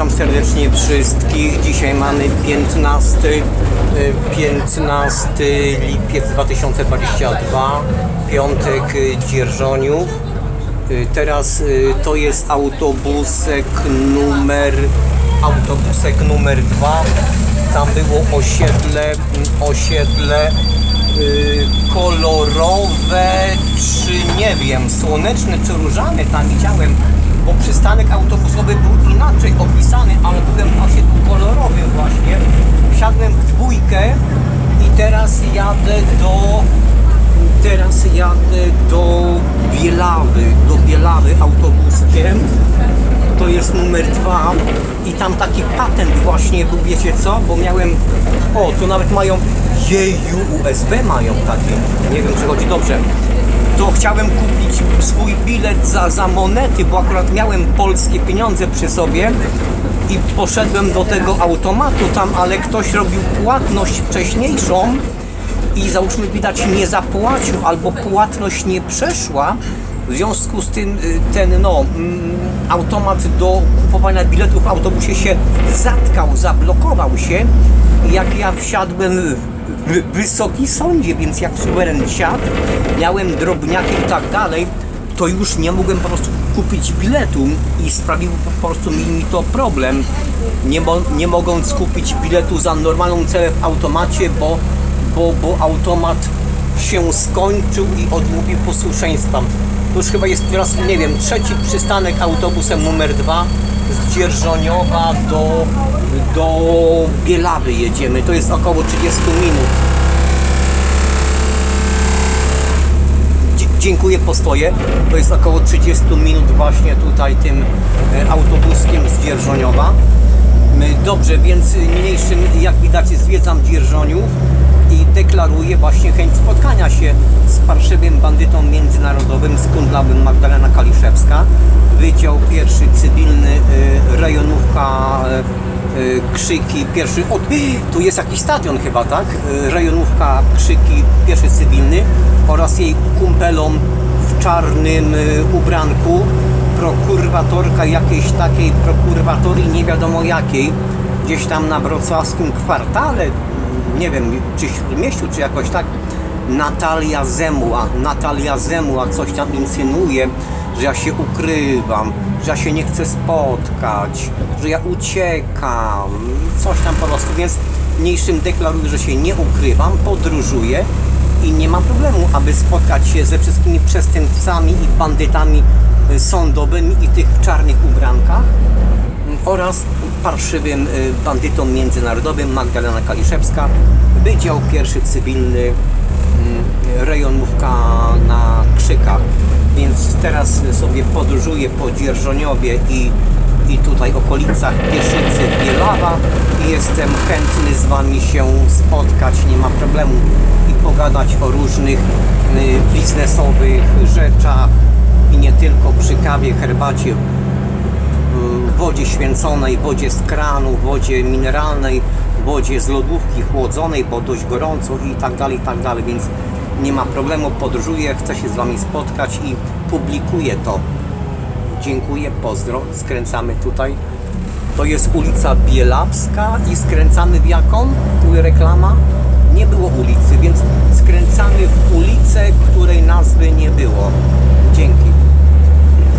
Witam serdecznie wszystkich. Dzisiaj mamy 15, y, 15 lipiec 2022, piątek y, Dzierżoniów. Y, Teraz y, to jest autobusek numer autobusek numer 2. Tam było osiedle, mm, osiedle y, kolorowe, czy nie wiem, słoneczne czy różane tam widziałem, bo przystanek autobusowy był inaczej opisany, ale byłem na osiedlu kolorowym właśnie. Wsiadłem w dwójkę i teraz jadę do teraz jadę do Bielawy, do Bielawy autobuskiem. To jest numer dwa i tam taki patent właśnie był, wiecie co? Bo miałem, o, tu nawet mają jeju USB mają takie, nie wiem czy chodzi dobrze. To chciałem kupić swój bilet za, za monety, bo akurat miałem polskie pieniądze przy sobie i poszedłem do tego automatu tam, ale ktoś robił płatność wcześniejszą i załóżmy widać nie zapłacił albo płatność nie przeszła, w związku z tym y, ten no, mm, automat do kupowania biletów w autobusie się zatkał, zablokował się jak ja wsiadłem wysoki sądzie, więc jak suweren wsiadł, miałem drobniaki i tak dalej, to już nie mogłem po prostu kupić biletu i sprawiło po prostu mi, mi to problem, nie, mo, nie mogąc kupić biletu za normalną cenę w automacie, bo, bo, bo automat się skończył i odmówił posłuszeństwa. To już chyba jest teraz, nie wiem, trzeci przystanek autobusem numer dwa z Dzierżoniowa do, do Bielawy jedziemy. To jest około 30 minut. Dziękuję, postoję. To jest około 30 minut właśnie tutaj tym e, autobuskiem z Dzierżoniowa. Dobrze, więc niniejszym, jak widać, zwiedzam Dzierżoniów i deklaruję właśnie chęć spotkania się z parszywym bandytą międzynarodowym, z kundlowym Magdalena Kaliszewska. Wydział pierwszy cywilny, y, rejonówka y, y, Krzyki, pierwszy, o, tu jest jakiś stadion chyba, tak? Y, Rejonówka Krzyki, pierwszy cywilny oraz jej kumpelom w czarnym ubranku prokurwatorka jakiejś takiej prokurwatorii, nie wiadomo jakiej, gdzieś tam na wrocławskim kwartale, nie wiem, czy śródmieściu, czy jakoś tak, Natalia Zemła, Natalia Zemła coś tam insynuuje, że ja się ukrywam, że ja się nie chcę spotkać, że ja uciekam, coś tam po prostu, więc mniejszym deklaruję, że się nie ukrywam, podróżuję i nie ma problemu, aby spotkać się ze wszystkimi przestępcami i bandytami sądowymi i tych czarnych ubrankach oraz parszywym y, bandytą międzynarodowym Magdalena Kaliszewska, Wydział Pierwszy Cywilny, mm, rejonówka na Krzykach. Więc teraz sobie podróżuję po Dzierżoniowie i, i tutaj okolicach Pieszycy, Bielawa i jestem chętny z Wami się spotkać, nie ma problemu. I pogadać o różnych y, biznesowych rzeczach. I nie tylko przy kawie, herbacie, wodzie święconej, wodzie z kranu, wodzie mineralnej, wodzie z lodówki chłodzonej, bo dość gorąco i tak dalej, i tak dalej, więc nie ma problemu, podróżuję, chcę się z Wami spotkać i publikuję to. Dziękuję, pozdro, skręcamy tutaj. To jest ulica Bielawska i skręcamy w jaką? Tu reklama? Nie było ulicy, więc skręcamy w ulicę, której nazwy nie było. Dzięki.